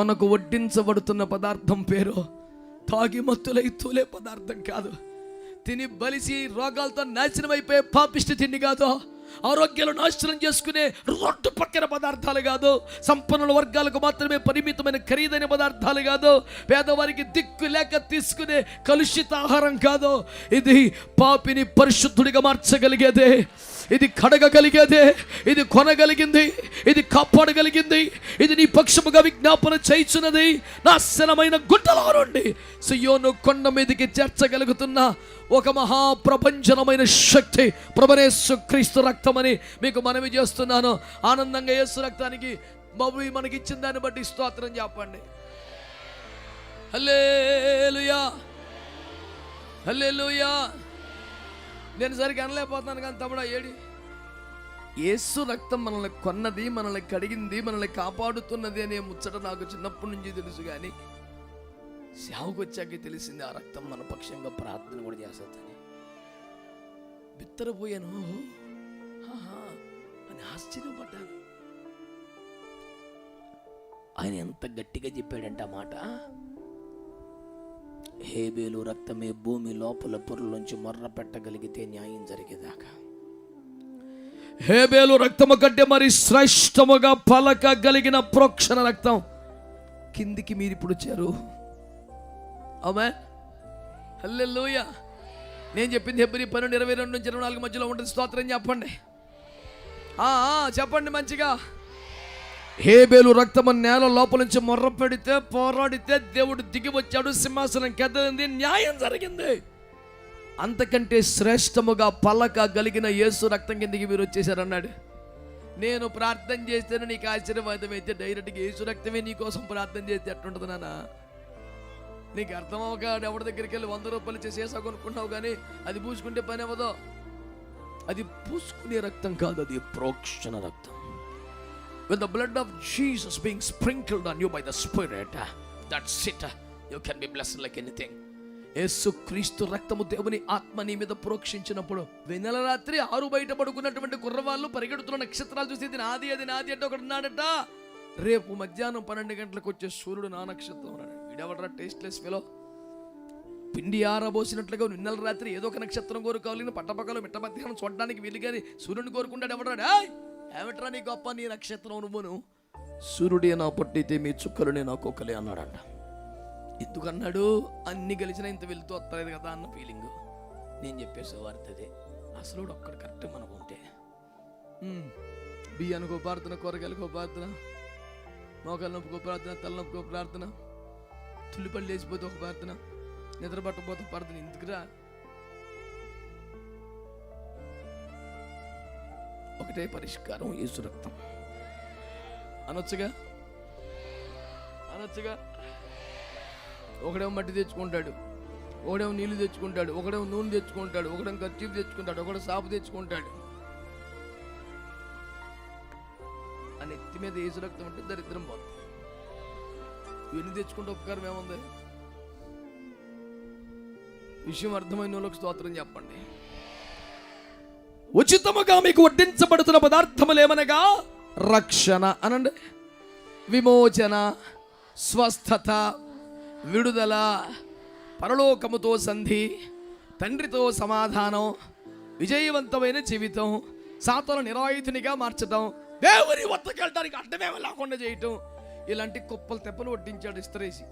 మనకు వడ్డించబడుతున్న పదార్థం పేరు తాగి మత్తులై తూలే పదార్థం కాదు. తిని బలిసి రోగాలతో నాశనం పాపిష్టి తిండి కాదు. ఆరోగ్యాలు నాశనం చేసుకునే రొట్టు పక్కన పదార్థాలు కాదు. సంపన్నుల వర్గాలకు మాత్రమే పరిమితమైన ఖరీదైన పదార్థాలు కాదు. పేదవారికి దిక్కు లేక తీసుకునే కలుషిత ఆహారం కాదు. ఇది పాపిని పరిశుద్ధుడిగా మార్చగలిగేదే. ఇది కడగగలిగేదే. ఇది కొనగలిగింది. ఇది కాపాడగలిగింది ఇది నీ పక్షముగా విజ్ఞాపన చేయించున్నది. నాశనమైన గుట్టలో నుండి. సియోను కొండ మీదకి చేర్చగలుగుతున్న ఒక మహాప్రపంచనమైన శక్తి ప్రభనేసు క్రీస్తు రక్తమని మీకు మనవి చేస్తున్నాను. ఆనందంగా యేసు రక్తానికి బాబు మనకి ఇచ్చిన దాన్ని బట్టి స్తోత్రం చెప్పండి. హల్లేలుయా. హల్లేలుయా. నేను సరిగ్గా అనలేకపోతున్నాను కానీ తమ్ముడా ఏడి? ఏసు రక్తం మనల్ని కొన్నది మనల్ని కడిగింది మనల్ని కాపాడుతున్నది అనే ముచ్చట నాకు చిన్నప్పటి నుంచి తెలుసు కానీ సేవకు వచ్చాక తెలిసింది ఆ రక్తం మన పక్షంగా ప్రార్థన కూడా చేస్తుందని బిత్తరపోయాను. అని ఆశ్చర్యపడ్డాను. ఆయన ఎంత గట్టిగా చెప్పాడంటే ఆ మాట హేబేలు రక్తమే భూమి లోపల పొరలోంచి మొర్ర పెట్టగలిగితే న్యాయం జరిగేదాకా. హేబేలు రక్తము కంటే మరి శ్రేష్టముగా పలకగలిగిన ప్రోక్షణ రక్తం. కిందికి మీరు ఇప్పుడు వచ్చారు ఆమె హల్లెలూయ. నేను చెప్పింది హెబ్రి పన్నెండు ఇరవై రెండు నుంచి ఇరవై నాలుగు మధ్యలో ఉంటుంది. స్తోత్రం చెప్పండి. ఆ, చెప్పండి మంచిగా. హేబేలు రక్తము నేల లోపల నుంచి మొర్ర పెడితే పోరాడితే దేవుడు దిగి వచ్చాడు. సింహాసనం కదిలింది న్యాయం జరిగింది. అంతకంటే శ్రేష్టముగా పలక గలిగిన యేసు రక్తం కిందకి మీరు వచ్చేసారన్నాడు. నేను ప్రార్థన చేస్తేనే నీకు ఆశీర్వాదం అయితే డైరెక్ట్గా యేసు రక్తమే నీ కోసం ప్రార్థన చేస్తే ఎట్టుంటుంది నాన్న? నీకు అర్థం ఎవరి దగ్గరికి వెళ్ళి వంద రూపాయలు ఇచ్చి సీసా కొనుక్కుంటావు కానీ అది పూసుకుంటే పని అవ్వదు. అది పూసుకునే రక్తం కాదు అది ప్రోక్షణ రక్తం. With the blood of Jesus being sprinkled on you by the spirit that's it you can be blessed like anything. యేసు క్రీస్తు రక్తము దేవుని ఆత్మ నీ మీద ప్రోక్షించినప్పుడు వెన్నెల రాత్రి ఆరు బయట పడుకున్నటువంటి కుర్రవాళ్ళు పరిగెడుతున్న నక్షత్రాలు చూసి ఇది నాది అది నాది అంటే ఒకడు ఉన్నాడట. రేపు మధ్యాహ్నం పన్నెండు గంటలకు వచ్చే సూర్యుడు నా నక్షత్రం అన్నాడు వీడెవడరా టేస్ట్లెస్ ఫెలో పిండి ఆరబోసినట్లుగా నిన్నల రాత్రి ఏదో ఒక నక్షత్రం కోరుకోవాలి పట్టపక్కలు మిట్ట మధ్యాహ్నం చూడడానికి వీలు కానీ సూర్యుని కోరుకుంటాడు ఎవడరా? ఏమిట్రా నీ గొప్ప నీ నక్షత్రం నువ్వును? సూర్యుడే నా పట్టితే మీ చుక్కలు నా ఒక్కొక్కలే అన్నాడంట. ఎందుకన్నాడు? అన్ని గెలిచినా ఇంత వెళ్తూ వస్తలేదు కదా అన్న ఫీలింగ్ నేను చెప్పేసి అదే అసలు ఒక్కడ కరెక్ట్ మనకు ఉంటే. బియ్యానికి ఒక ప్రార్థన కూరగాయలకు ఒక ప్రార్థన మోకాళ్ళ నొప్పికో ఒక ప్రార్థన తలనొప్పికో ఒక ప్రార్థన తుల్లిపల్లి లేచిపోతే ఒక ప్రార్థన నిద్ర పట్టకపోతే ఒక ప్రార్థన ఎందుకురా? ఒకటే పరిష్కారం యేసు రక్తం. అనొచ్చుగా? అనొచ్చుగా? ఒకడేమో మట్టి తెచ్చుకుంటాడు ఒకడేమో నీళ్ళు తెచ్చుకుంటాడు ఒకడేమో నూనె తెచ్చుకుంటాడు ఒకడేమో ఖర్చు తెచ్చుకుంటాడు ఒకడు సాపు తెచ్చుకుంటాడు. ఆ నెత్తి మీద ఏసు రక్తం ఉంటే దరిద్రం పోతుంది ఇవన్నీ తెచ్చుకుంటే ఉపకారం ఏముంది? విషయం అర్థమైన వాళ్ళకి స్తోత్రం చెప్పండి. ఉచితముగా మీకు వడ్డించబడుతున్న పదార్థములేమనగా రక్షణ అనండి. విమోచన స్వస్థత విడుదల పరలోకముతో సంధి తండ్రితో సమాధానం విజయవంతమైన జీవితం సాతను నిరాయుధునిగా మార్చడం దేవుని వద్దకెళ్ళడానికి అడ్డమేమ లేకుండా చేయటం. ఇలాంటి కుప్పలు తెప్పలు వడ్డించాడు ఇస్త్రేసి.